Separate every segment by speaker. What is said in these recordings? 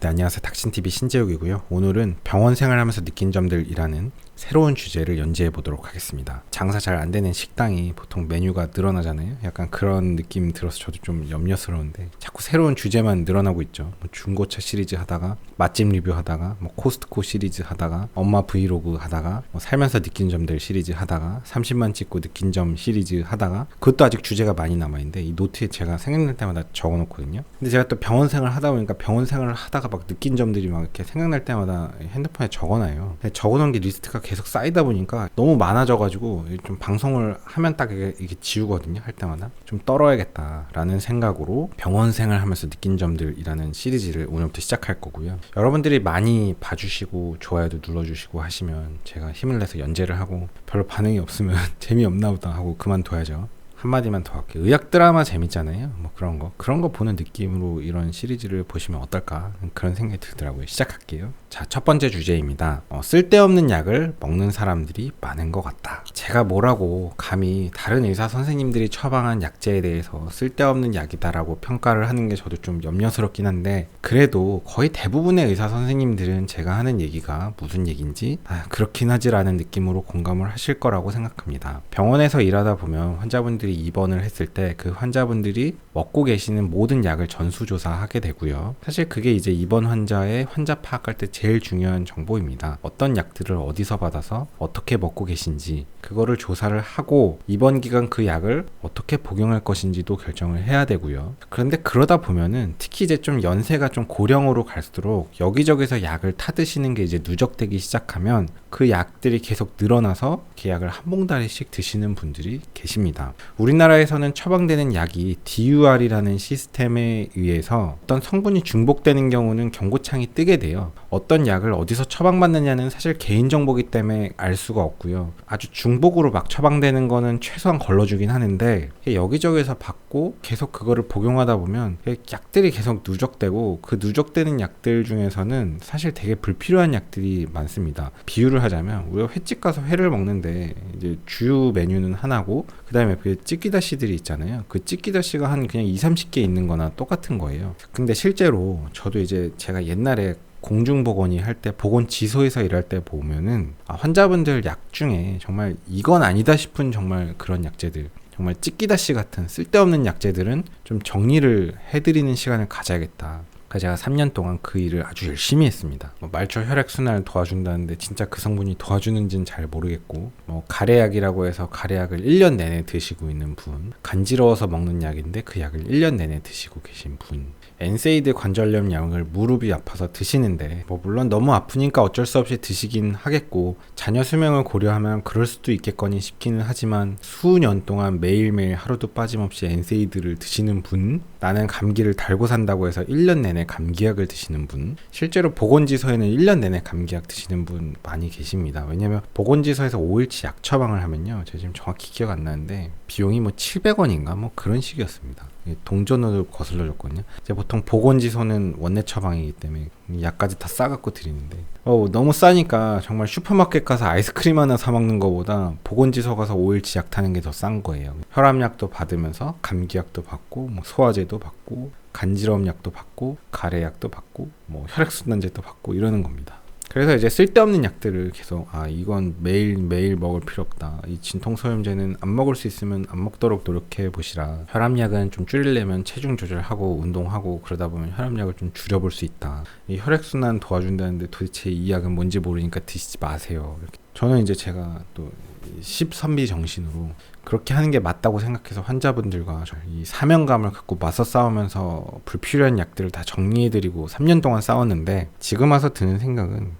Speaker 1: 네, 안녕하세요. 닥신TV 신재욱이고요. 오늘은 병원 생활하면서 느낀 점들이라는 새로운 주제를 연재해 보도록 하겠습니다. 장사 잘 안 되는 식당이 보통 메뉴가 늘어나잖아요. 약간 그런 느낌 들어서 저도 좀 염려스러운데 자꾸 새로운 주제만 늘어나고 있죠. 뭐 중고차 시리즈 하다가 맛집 리뷰 하다가 뭐 코스트코 시리즈 하다가 엄마 브이로그 하다가 뭐 살면서 느낀 점들 시리즈 하다가 30만 찍고 느낀 점 시리즈 하다가 그것도 아직 주제가 많이 남아 있는데 이 노트에 제가 생각날 때마다 적어 놓거든요. 근데 제가 또 병원 생활 하다 보니까 병원 생활을 하다가 막 느낀 점들이 막 이렇게 생각날 때마다 핸드폰에 적어 놔요. 적어 놓은 게 리스트가 계속 쌓이다 보니까 너무 많아져가지고 좀 방송을 하면 딱 이게, 이게 지우거든요 할 때마다. 좀 떨어야겠다라는 생각으로 병원 생활하면서 느낀 점들이라는 시리즈를 오늘부터 시작할 거고요. 여러분들이 많이 봐주시고 좋아요도 눌러주시고 하시면 제가 힘을 내서 연재를 하고 별로 반응이 없으면 재미없나 보다 하고 그만둬야죠 한마디만 더 할게요. 의학 드라마 재밌잖아요. 뭐 그런 거. 그런 거 보는 느낌으로 이런 시리즈를 보시면 어떨까. 그런 생각이 들더라고요. 시작할게요. 자, 첫 번째 주제입니다. 어, 쓸데없는 약을 먹는 사람들이 많은 것 같다. 제가 뭐라고 감히 다른 의사 선생님들이 처방한 약제에 대해서 쓸데없는 약이다라고 평가를 하는 게 저도 좀 염려스럽긴 한데 그래도 거의 대부분의 의사 선생님들은 제가 하는 얘기가 무슨 얘기인지 아, 그렇긴 하지라는 느낌으로 공감을 하실 거라고 생각합니다. 병원에서 일하다 보면 환자분들이 입원을 했을 때 그 환자분들이 먹고 계시는 모든 약을 전수조사하게 되고요. 사실 그게 이제 입원 환자의 환자 파악할 때 제일 중요한 정보입니다. 어떤 약들을 어디서 받아서 어떻게 먹고 계신지 그거를 조사를 하고 입원 기간 그 약을 어떻게 복용할 것인지도 결정을 해야 되고요. 그런데 그러다 보면은 특히 이제 좀 연세가 좀 고령으로 갈수록 여기저기서 약을 타드시는 게 이제 누적되기 시작하면 그 약들이 계속 늘어나서 계약을 한 봉다리씩 드시는 분들이 계십니다. 우리나라에서는 처방되는 약이 DUR이라는 시스템에 의해서 어떤 성분이 중복되는 경우는 경고창이 뜨게 돼요. 어떤 약을 어디서 처방받느냐는 사실 개인정보기 때문에 알 수가 없고요. 아주 중복으로 막 처방되는 거는 최소한 걸러주긴 하는데 여기저기서 받고 계속 그거를 복용하다 보면 약들이 계속 누적되고 그 누적되는 약들 중에서는 사실 되게 불필요한 약들이 많습니다. 비유를 하자면 우리가 횟집 가서 회를 먹는데 이제 주요 메뉴는 하나고 그다음에 그 찌끼다시들이 있잖아요. 그 찌끼다시가 한 그냥 2, 30개 있는 거나 똑같은 거예요. 근데 실제로 저도 이제 제가 옛날에 공중보건이 할 때 보건지소에서 일할 때 보면은 아, 환자분들 약 중에 정말 이건 아니다 싶은 정말 그런 약제들 정말 찌끼다시 같은 쓸데없는 약제들은 좀 정리를 해드리는 시간을 가져야겠다. 그래서 제가 3년 동안 그 일을 아주 열심히 했습니다. 뭐 말초 혈액 순환을 도와준다는데 진짜 그 성분이 도와주는지는 잘 모르겠고 뭐 가래약이라고 해서 가래약을 1년 내내 드시고 있는 분, 간지러워서 먹는 약인데 그 약을 1년 내내 드시고 계신 분, 엔세이드 관절염 약을 무릎이 아파서 드시는데 뭐 물론 너무 아프니까 어쩔 수 없이 드시긴 하겠고 자녀 수명을 고려하면 그럴 수도 있겠거니 싶기는 하지만 수년 동안 매일매일 하루도 빠짐없이 엔세이드를 드시는 분 나는 감기를 달고 산다고 해서 1년 내내 감기약을 드시는 분 실제로 보건지서에는 1년 내내 감기약 드시는 분 많이 계십니다 왜냐면 보건지서에서 5일치 약 처방을 하면요 제가 지금 정확히 기억 안 나는데 비용이 뭐 700원인가 뭐 그런 식이었습니다 동전으로 거슬러 줬거든요. 이제 보통 보건지소는 원내 처방이기 때문에 약까지 다 싸갖고 드리는데 어, 너무 싸니까 정말 슈퍼마켓 가서 아이스크림 하나 사 먹는 것보다 보건지소 가서 5일치 약 타는 게 더 싼 거예요. 혈압약도 받으면서 감기약도 받고 뭐 소화제도 받고 간지러움 약도 받고 가래 약도 받고 뭐 혈액순환제도 받고 이러는 겁니다. 그래서 이제 쓸데없는 약들을 계속 아 이건 매일 매일 먹을 필요 없다. 이 진통소염제는 안 먹을 수 있으면 안 먹도록 노력해 보시라. 혈압약은 좀 줄이려면 체중 조절하고 운동하고 그러다 보면 혈압약을 좀 줄여볼 수 있다. 이 혈액순환 도와준다는데 도대체 이 약은 뭔지 모르니까 드시지 마세요. 저는 이제 제가 또 십선비 정신으로 그렇게 하는 게 맞다고 생각해서 환자분들과 이 사명감을 갖고 맞서 싸우면서 불필요한 약들을 다 정리해드리고 3년 동안 싸웠는데 지금 와서 드는 생각은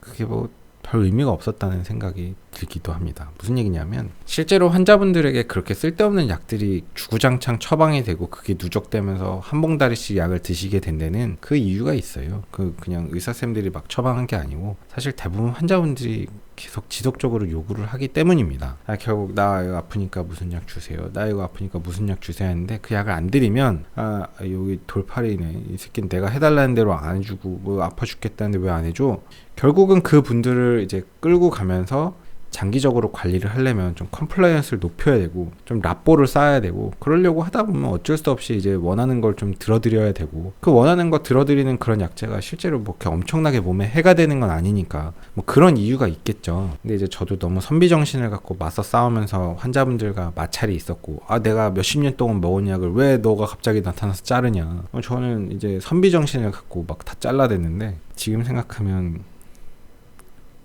Speaker 1: 그게 뭐 별 의미가 없었다는 생각이 들기도 합니다. 무슨 얘기냐면 실제로 환자분들에게 그렇게 쓸데없는 약들이 주구장창 처방이 되고 그게 누적되면서 한 봉다리씩 약을 드시게 된 데는 그 이유가 있어요. 그 그냥 의사쌤들이 막 처방한 게 아니고 사실 대부분 환자분들이 계속 지속적으로 요구를 하기 때문입니다. 아, 결국 나 이거 아프니까 무슨 약 주세요. 나 이거 아프니까 무슨 약 주세요 하는데 그 약을 안 드리면 아 여기 돌팔이네. 이 새끼는 내가 해달라는 대로 안 해주고 뭐 아파 죽겠다는데 왜 안 해줘? 결국은 그 분들을 이제 끌고 가면서 장기적으로 관리를 하려면 좀 컴플라이언스를 높여야 되고 좀 라뽀를 쌓아야 되고 그러려고 하다 보면 어쩔 수 없이 이제 원하는 걸 좀 들어드려야 되고 그 원하는 거 들어드리는 그런 약제가 실제로 뭐 이렇게 엄청나게 몸에 해가 되는 건 아니니까 뭐 그런 이유가 있겠죠. 근데 이제 저도 너무 선비 정신을 갖고 맞서 싸우면서 환자분들과 마찰이 있었고 아 내가 몇십 년 동안 먹은 약을 왜 너가 갑자기 나타나서 자르냐. 어, 저는 이제 선비 정신을 갖고 막 다 잘라댔는데 지금 생각하면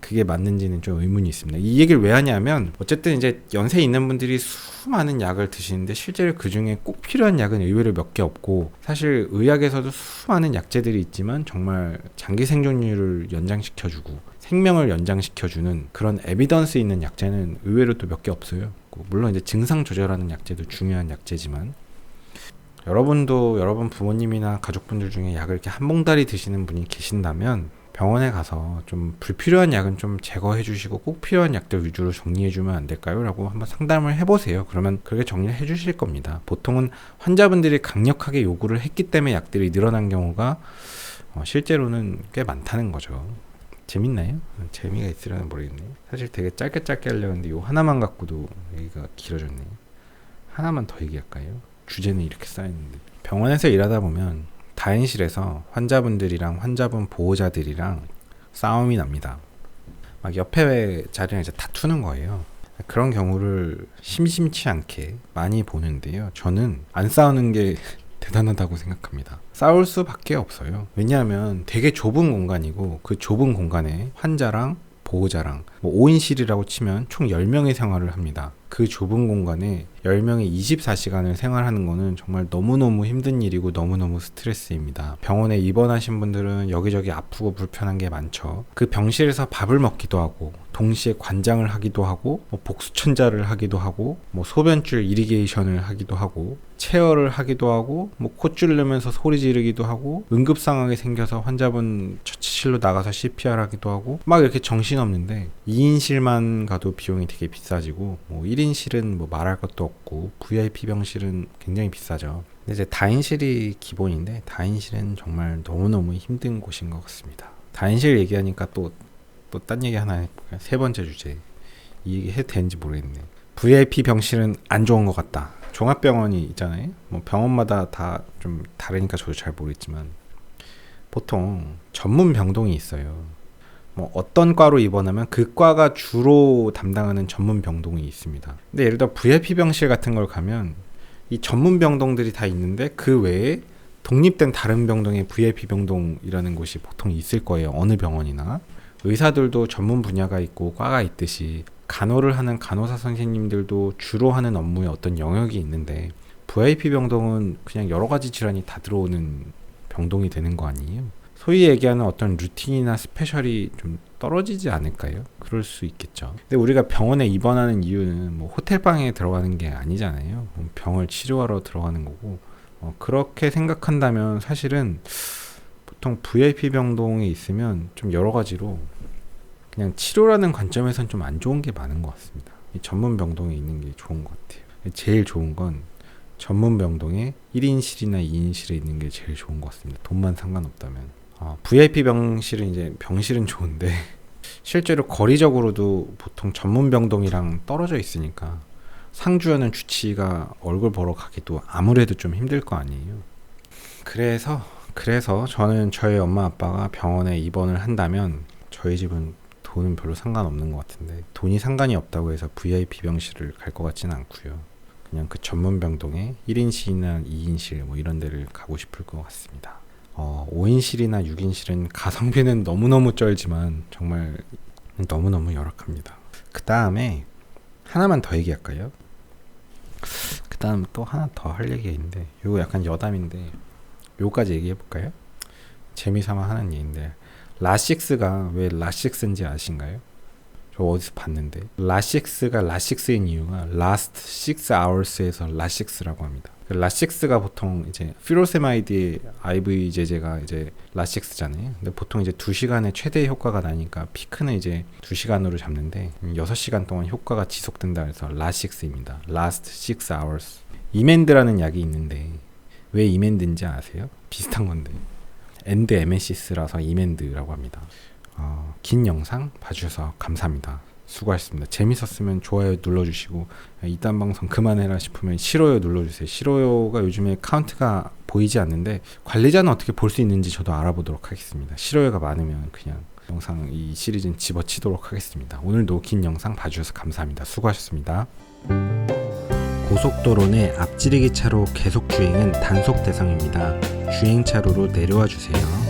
Speaker 1: 그게 맞는지는 좀 의문이 있습니다. 이 얘기를 왜 하냐면 어쨌든 이제 연세 있는 분들이 수많은 약을 드시는데 실제로 그 중에 꼭 필요한 약은 의외로 몇 개 없고 사실 의학에서도 수많은 약제들이 있지만 정말 장기 생존율을 연장시켜주고 생명을 연장시켜주는 그런 에비던스 있는 약제는 의외로 또 몇 개 없어요. 물론 이제 증상 조절하는 약제도 중요한 약제지만 여러분도 여러분 부모님이나 가족분들 중에 약을 이렇게 한 봉다리 드시는 분이 계신다면 병원에 가서 좀 불필요한 약은 좀 제거해 주시고 꼭 필요한 약들 위주로 정리해 주면 안 될까요? 라고 한번 상담을 해보세요. 그러면 그렇게 정리를 해 주실 겁니다. 보통은 환자분들이 강력하게 요구를 했기 때문에 약들이 늘어난 경우가 어, 실제로는 꽤 많다는 거죠. 재밌나요? 재미가 있으려나 모르겠네요. 사실 되게 짧게 짧게 하려고 했는데 요 하나만 갖고도 얘기가 길어졌네요. 하나만 더 얘기할까요? 주제는 이렇게 쌓였는데 병원에서 일하다 보면 다인실에서 환자분들이랑 환자분 보호자들이랑 싸움이 납니다. 막 옆에 자리랑 이제 다투는 거예요. 그런 경우를 심심치 않게 많이 보는데요. 저는 안 싸우는 게 대단하다고 생각합니다. 싸울 수밖에 없어요. 왜냐하면 되게 좁은 공간이고 그 좁은 공간에 환자랑 보호자랑 뭐 5인실이라고 치면 총 10명의 생활을 합니다. 그 좁은 공간에 10명이 24시간을 생활하는 거는 정말 너무너무 힘든 일이고 너무너무 스트레스입니다. 병원에 입원하신 분들은 여기저기 아프고 불편한 게 많죠. 그 병실에서 밥을 먹기도 하고 동시에 관장을 하기도 하고 뭐 복수천자를 하기도 하고 뭐 소변줄 이리게이션을 하기도 하고 체열을 하기도 하고 뭐 콧줄 내면서 소리 지르기도 하고 응급 상황이 생겨서 환자분 처치실로 나가서 CPR 하기도 하고 막 이렇게 정신없는데 2인실만 가도 비용이 되게 비싸지고 뭐 1인실은 뭐 말할 것도 없고 VIP 병실은 굉장히 비싸죠. 근데 이제 다인실이 기본인데 다인실은 정말 너무너무 힘든 곳인 것 같습니다. 다인실 얘기하니까 또 또 딴 얘기 하나 해볼까요? 세 번째 주제 이 얘기 해도 되는지 모르겠네. VIP 병실은 안 좋은 것 같다. 종합병원이 있잖아요. 뭐 병원마다 다 좀 다르니까 저도 잘 모르겠지만 보통 전문 병동이 있어요. 뭐 어떤 과로 입원하면 그 과가 주로 담당하는 전문 병동이 있습니다. 근데 예를 들어 VIP 병실 같은 걸 가면 이 전문 병동들이 다 있는데 그 외에 독립된 다른 병동에 VIP 병동이라는 곳이 보통 있을 거예요. 어느 병원이나. 의사들도 전문 분야가 있고 과가 있듯이 간호를 하는 간호사 선생님들도 주로 하는 업무에 어떤 영역이 있는데 VIP 병동은 그냥 여러 가지 질환이 다 들어오는 병동이 되는 거 아니에요? 소위 얘기하는 어떤 루틴이나 스페셜이 좀 떨어지지 않을까요? 그럴 수 있겠죠. 근데 우리가 병원에 입원하는 이유는 뭐 호텔방에 들어가는 게 아니잖아요. 뭐 병을 치료하러 들어가는 거고 어, 그렇게 생각한다면 사실은 보통 VIP 병동에 있으면 좀 여러 가지로 그냥 치료라는 관점에선 좀 안 좋은 게 많은 것 같습니다. 전문 병동에 있는 게 좋은 것 같아요. 제일 좋은 건 전문 병동에 1인실이나 2인실에 있는 게 제일 좋은 것 같습니다. 돈만 상관없다면. 어, VIP 병실은 이제 병실은 좋은데 실제로 거리적으로도 보통 전문 병동이랑 떨어져 있으니까 상주하는 주치의가 얼굴 보러 가기도 아무래도 좀 힘들 거 아니에요. 그래서 그래서 저는 저희 엄마 아빠가 병원에 입원을 한다면 저희 집은 돈은 별로 상관없는 것 같은데 돈이 상관이 없다고 해서 VIP 병실을 갈 것 같지는 않고요. 그냥 그 전문 병동에 1인실이나 2인실 뭐 이런 데를 가고 싶을 것 같습니다. 어, 5인실이나 6인실은 가성비는 너무너무 쩔지만 정말 너무너무 열악합니다. 그 다음에 하나만 더 얘기할까요? 그 다음 또 하나 더 할 얘기가 있는데 이거 약간 여담인데 요까지 얘기해 볼까요? 재미삼아 하는 얘기인데 라식스가 왜 라식스인지 아신가요? 저 어디서 봤는데 라식스가 라식스인 이유가 last 6 hours에서 라식스라고 합니다. 그 라식스가 보통 이제 피로세마이드의 IV 제제가 이제 라식스잖아요. 근데 보통 이제 2시간의 최대 효과가 나니까 피크는 이제 2시간으로 잡는데 6시간 동안 효과가 지속된다 해서 라식스입니다. last 6 hours. 이멘드라는 약이 있는데 왜 이멘드인지 아세요? 비슷한 건데. 엔드 에메시스라서 이멘드라고 합니다. 어, 긴 영상 봐주셔서 감사합니다. 수고하셨습니다. 재밌었으면 좋아요 눌러주시고 이딴 방송 그만해라 싶으면 싫어요 눌러주세요. 싫어요가 요즘에 카운트가 보이지 않는데 관리자는 어떻게 볼 수 있는지 저도 알아보도록 하겠습니다. 싫어요가 많으면 그냥 영상 이 시리즈는 집어치도록 하겠습니다. 오늘도 긴 영상 봐주셔서 감사합니다. 수고하셨습니다. 고속도로 내 앞지르기 차로 계속 주행은 단속 대상입니다. 주행 차로로 내려와 주세요.